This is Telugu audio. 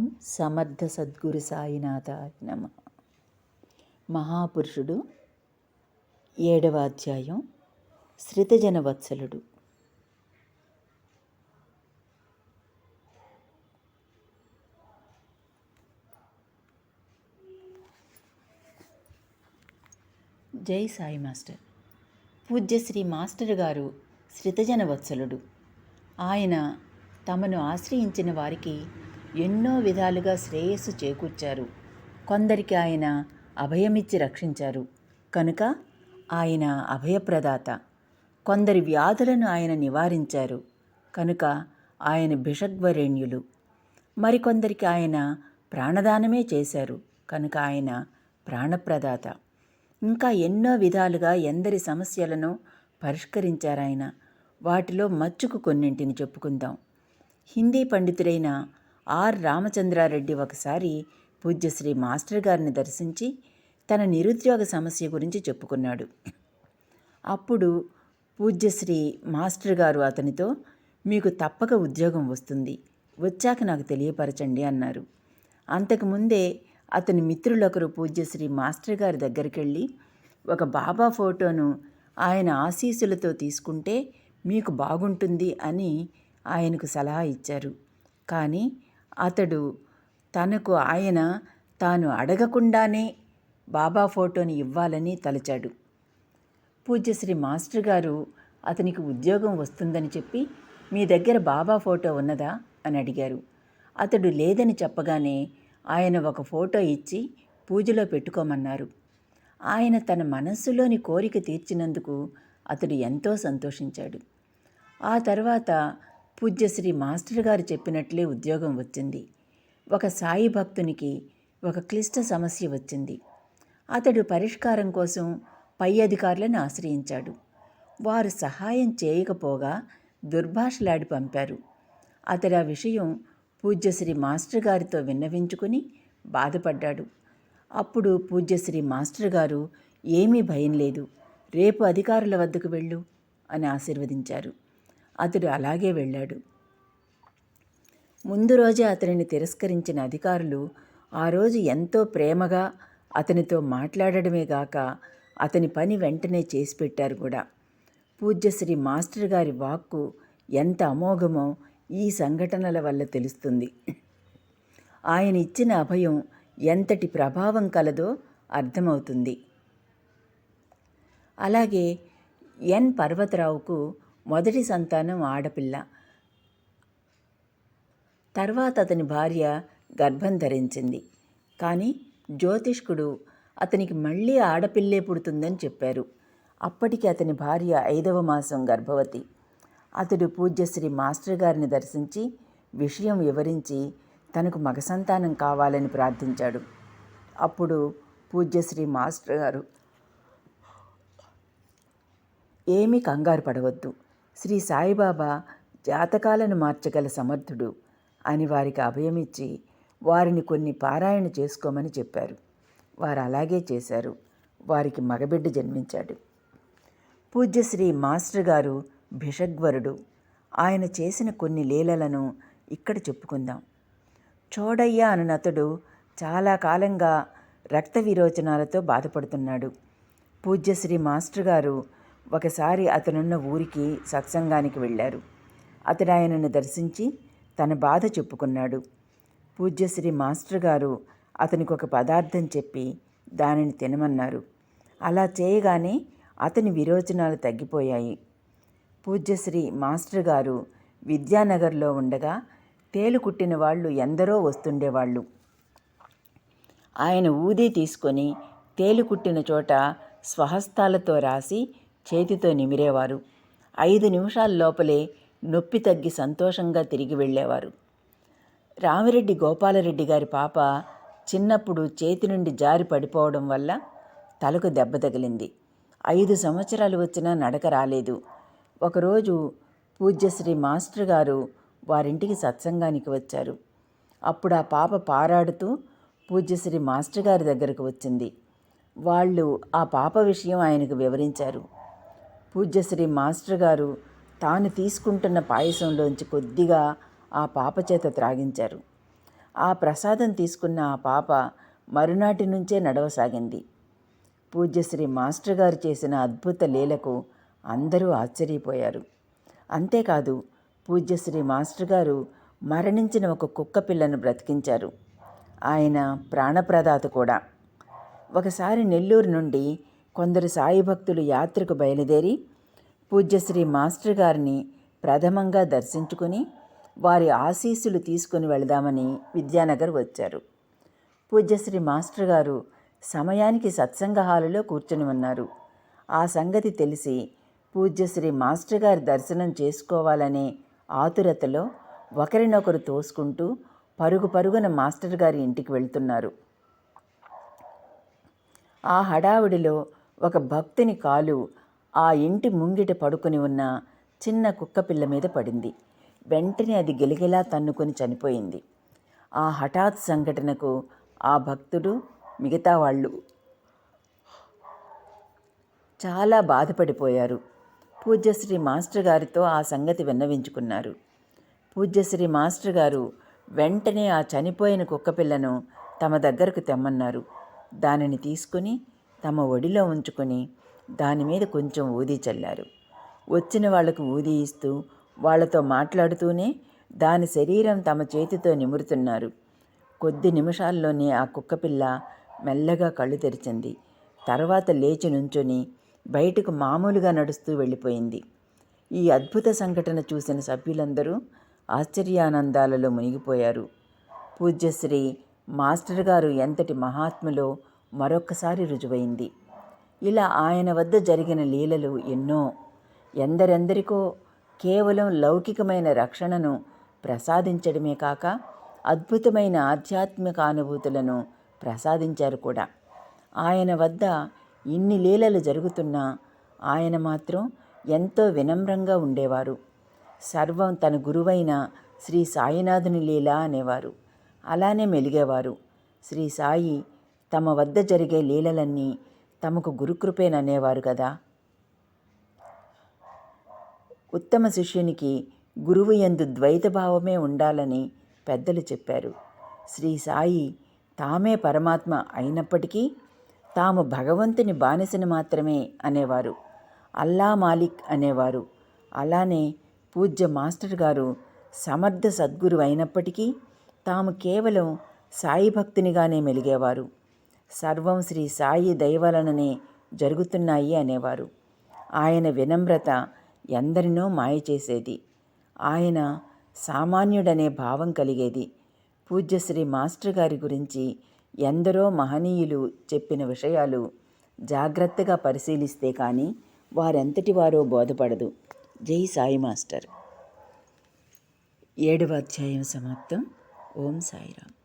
ఓం సమర్థ సద్గురు సాయినాథాయ నమ. మహాపురుషుడు ఏడవ అధ్యాయం శ్రితజన వత్సలుడు. జై సాయి మాస్టర్. పూజ్యశ్రీ మాస్టర్ గారు శ్రితజన వత్సలుడు. ఆయన తమను ఆశ్రయించిన వారికి ఎన్నో విధాలుగా శ్రేయస్సు చేకూర్చారు. కొందరికి ఆయన అభయమిచ్చి రక్షించారు. కనుక ఆయన అభయప్రదాత. కొందరి వ్యాధులను ఆయన నివారించారు. కనుక ఆయన భిషగ్వరేణ్యులు. మరికొందరికి ఆయన ప్రాణదానమే చేశారు. కనుక ఆయన ప్రాణప్రదాత. ఇంకా ఎన్నో విధాలుగా ఎందరి సమస్యలను పరిష్కరించారాయన. వాటిలో మచ్చుకు కొన్నింటిని చెప్పుకుందాం. హిందీ పండితుడైన ఆర్ రామచంద్రారెడ్డి ఒకసారి పూజ్యశ్రీ మాస్టర్ గారిని దర్శించి తన నిరుద్యోగ సమస్య గురించి చెప్పుకున్నాడు. అప్పుడు పూజ్యశ్రీ మాస్టర్ గారు అతనితో మీకు తప్పక ఉద్యోగం వస్తుంది. వచ్చాక నాకు తెలియపరచండి అన్నారు. అంతకుముందే అతని మిత్రులొకరు పూజ్యశ్రీ మాస్టర్ గారి దగ్గరికి వెళ్ళి ఒక బాబా ఫోటోను ఆయన ఆశీస్సులతో తీసుకుంటే మీకు బాగుంటుంది అని ఆయనకు సలహా ఇచ్చారు. కానీ అతడు తనకు ఆయన తాను అడగకుండానే బాబా ఫోటోని ఇవ్వాలని తలచాడు. పూజ్యశ్రీ మాస్టర్ గారు అతనికి ఉద్యోగం వస్తుందని చెప్పి మీ దగ్గర బాబా ఫోటో ఉన్నదా? అని అడిగారు. అతడు లేదని చెప్పగానే ఆయన ఒక ఫోటో ఇచ్చి పూజలో పెట్టుకోమన్నారు. ఆయన తన మనస్సులోని కోరిక తీర్చినందుకు అతడు ఎంతో సంతోషించాడు. ఆ తర్వాత పూజ్యశ్రీ మాస్టర్ గారు చెప్పినట్లే ఉద్యోగం వచ్చింది. ఒక సాయి భక్తునికి ఒక క్లిష్ట సమస్య వచ్చింది. అతడు పరిష్కారం కోసం పై అధికారులను ఆశ్రయించాడు. వారు సహాయం చేయకపోగా దుర్భాషలాడి పంపారు. అతడు ఆ విషయం పూజ్యశ్రీ మాస్టర్ గారితో విన్నవించుకుని బాధపడ్డాడు. అప్పుడు పూజ్యశ్రీ మాస్టర్ గారు ఏమీ భయం లేదు. రేపు అధికారుల వద్దకు వెళ్ళు అని ఆశీర్వదించారు. అతడు అలాగే వెళ్ళాడు. ముందు రోజే అతనిని తిరస్కరించిన అధికారులు ఆ రోజు ఎంతో ప్రేమగా అతనితో మాట్లాడడమే గాక అతని పని వెంటనే చేసి పెట్టారు కూడా. పూజ్యశ్రీ మాస్టర్ గారి వాక్కు ఎంత అమోఘమో ఈ సంఘటనల వల్ల తెలుస్తుంది. ఆయన ఇచ్చిన అభయం ఎంతటి ప్రభావం కలదో అర్థమవుతుంది. అలాగే ఎన్ పర్వతరావుకు మొదటి సంతానం ఆడపిల్ల. తర్వాత అతని భార్య గర్భం ధరించింది. కానీ జ్యోతిష్కుడు అతనికి మళ్ళీ ఆడపిల్లే పుడుతుందని చెప్పారు. అప్పటికి అతని భార్య ఐదవ మాసం గర్భవతి. అతడు పూజ్యశ్రీ మాస్టర్ గారిని దర్శించి విషయం వివరించి తనకు మగ సంతానం కావాలని ప్రార్థించాడు. అప్పుడు పూజ్యశ్రీ మాస్టర్ గారు ఏమీ కంగారు పడవద్దు. శ్రీ సాయిబాబా జాతకాలను మార్చగల సమర్థుడు అని వారికి అభయమిచ్చి వారిని కొన్ని పారాయణ చేసుకోమని చెప్పారు. వారు అలాగే చేశారు. వారికి మగబిడ్డ జన్మించాడు. పూజ్యశ్రీ మాస్టర్ గారు భిషగ్వరుడు. ఆయన చేసిన కొన్ని లీలలను ఇక్కడ చెప్పుకుందాం. చోడయ్య అతడు చాలా కాలంగా రక్త విరోచనాలతో బాధపడుతున్నాడు. పూజ్యశ్రీ మాస్టర్ గారు ఒకసారి అతనున్న ఊరికి సత్సంగానికి వెళ్ళారు. అతడు ఆయనను దర్శించి తన బాధ చెప్పుకున్నాడు. పూజ్యశ్రీ మాస్టర్ గారు అతనికి ఒక పదార్థం చెప్పి దానిని తినమన్నారు. అలా చేయగానే అతని విరోచనాలు తగ్గిపోయాయి. పూజ్యశ్రీ మాస్టర్ గారు విద్యానగర్లో ఉండగా తేలు కుట్టిన వాళ్ళు ఎందరో వస్తుండేవాళ్ళు. ఆయన ఊది తీసుకొని తేలు కుట్టిన చోట స్వహస్తాలతో రాసి చేతితో నిమిరేవారు. ఐదు నిమిషాల లోపలే నొప్పి తగ్గి సంతోషంగా తిరిగి వెళ్ళేవారు. రామిరెడ్డి గోపాలరెడ్డి గారి పాప చిన్నప్పుడు చేతి నుండి జారి పడిపోవడం వల్ల తలకు దెబ్బ తగిలింది. ఐదు సంవత్సరాలు వచ్చినా నడక రాలేదు. ఒకరోజు పూజ్యశ్రీ మాస్టర్ గారు వారింటికి సత్సంగానికి వచ్చారు. అప్పుడు ఆ పాప పారాడుతూ పూజ్యశ్రీ మాస్టర్ గారి దగ్గరకు వచ్చింది. వాళ్ళు ఆ పాప విషయం ఆయనకు వివరించారు. పూజ్యశ్రీ మాస్టర్ గారు తాను తీసుకుంటున్న పాయసంలోంచి కొద్దిగా ఆ పాప చేత త్రాగించారు. ఆ ప్రసాదం తీసుకున్న ఆ పాప మరునాటి నుంచే నడవసాగింది. పూజ్యశ్రీ మాస్టర్ గారు చేసిన అద్భుత లీలకు అందరూ ఆశ్చర్యపోయారు. అంతేకాదు పూజ్యశ్రీ మాస్టర్ గారు మరణించిన ఒక కుక్క పిల్లను బ్రతికించారు. ఆయన ప్రాణప్రదాత కూడా. ఒకసారి నెల్లూరు నుండి కొందరు సాయి భక్తులు యాత్రకు బయలుదేరి పూజ్యశ్రీ మాస్టర్ గారిని ప్రథమంగా దర్శించుకుని వారి ఆశీస్సులు తీసుకుని వెళదామని విద్యానగర్ వచ్చారు. పూజ్యశ్రీ మాస్టర్ గారు సమయానికి సత్సంగ హాలులో కూర్చొని ఉన్నారు. ఆ సంగతి తెలిసి పూజ్యశ్రీ మాస్టర్ గారి దర్శనం చేసుకోవాలనే ఆతురతలో ఒకరినొకరు తోసుకుంటూ పరుగు పరుగున మాస్టర్ గారి ఇంటికి వెళ్తున్నారు. ఆ హడావిడిలో ఒక భక్తుని కాలు ఆ ఇంటి ముంగిట పడుకుని ఉన్న చిన్న కుక్కపిల్ల మీద పడింది. వెంటనే అది గిలగిలా తన్నుకొని చనిపోయింది. ఆ హఠాత్ సంఘటనకు ఆ భక్తుడు మిగతా వాళ్ళు చాలా బాధపడిపోయారు. పూజ్యశ్రీ మాస్టర్ గారితో ఆ సంగతి విన్నవించుకున్నారు. పూజ్యశ్రీ మాస్టర్ గారు వెంటనే ఆ చనిపోయిన కుక్కపిల్లను తమ దగ్గరకు తెమ్మన్నారు. దానిని తీసుకుని తమ ఒడిలో ఉంచుకొని దాని మీద కొంచెం ఊది చల్లారు. వచ్చిన వాళ్ళకు ఊది ఇస్తూ వాళ్ళతో మాట్లాడుతూనే దాని శరీరం తమ చేతితో నిమురుతున్నారు. కొద్ది నిమిషాల్లోనే ఆ కుక్కపిల్ల మెల్లగా కళ్ళు తెరిచింది. తర్వాత లేచి నుంచొని బయటకు మామూలుగా నడుస్తూ వెళ్ళిపోయింది. ఈ అద్భుత సంఘటన చూసిన సభ్యులందరూ ఆశ్చర్యానందాలలో మునిగిపోయారు. పూజ్యశ్రీ మాస్టర్ గారు ఎంతటి మహాత్ములో మరొక్కసారి రుజువైంది. ఇలా ఆయన వద్ద జరిగిన లీలలు ఎన్నో. ఎందరెందరికో కేవలం లౌకికమైన రక్షణను ప్రసాదించడమే కాక అద్భుతమైన ఆధ్యాత్మిక అనుభూతులను ప్రసాదించారు కూడా. ఆయన వద్ద ఇన్ని లీలలు జరుగుతున్నా ఆయన మాత్రం ఎంతో వినమ్రంగా ఉండేవారు. సర్వం తన గురువైన శ్రీ సాయినాథుని లీల అనేవారు. అలానే మెలిగేవారు. శ్రీ సాయి తమ వద్ద జరిగే లీలలన్నీ తమకు గురుకృపేననేవారు కదా. ఉత్తమ శిష్యునికి గురువు ఎందు ద్వైతభావమే ఉండాలని పెద్దలు చెప్పారు. శ్రీ సాయి తామే పరమాత్మ అయినప్పటికీ తాము భగవంతుని బానిసని మాత్రమే అనేవారు. అల్లా మాలిక్ అనేవారు. అలానే పూజ్య మాస్టర్ గారు సమర్థ సద్గురు అయినప్పటికీ తాము కేవలం సాయి భక్తునిగానే మెలిగేవారు. సర్వం శ్రీ సాయి దయవలననే జరుగుతున్నాయి అనేవారు. ఆయన వినమ్రత ఎందరినో మాయ చేసేది ఆయన సామాన్యుడనే భావం కలిగేది. పూజ్యశ్రీ మాస్టర్ గారి గురించి ఎందరో మహనీయులు చెప్పిన విషయాలు జాగ్రత్తగా పరిశీలిస్తే కానీ వారెంతటి వారో బోధపడదు. జై సాయి మాస్టర్. ఏడవ అధ్యాయం సమాప్తం. ఓం సాయిరామ్.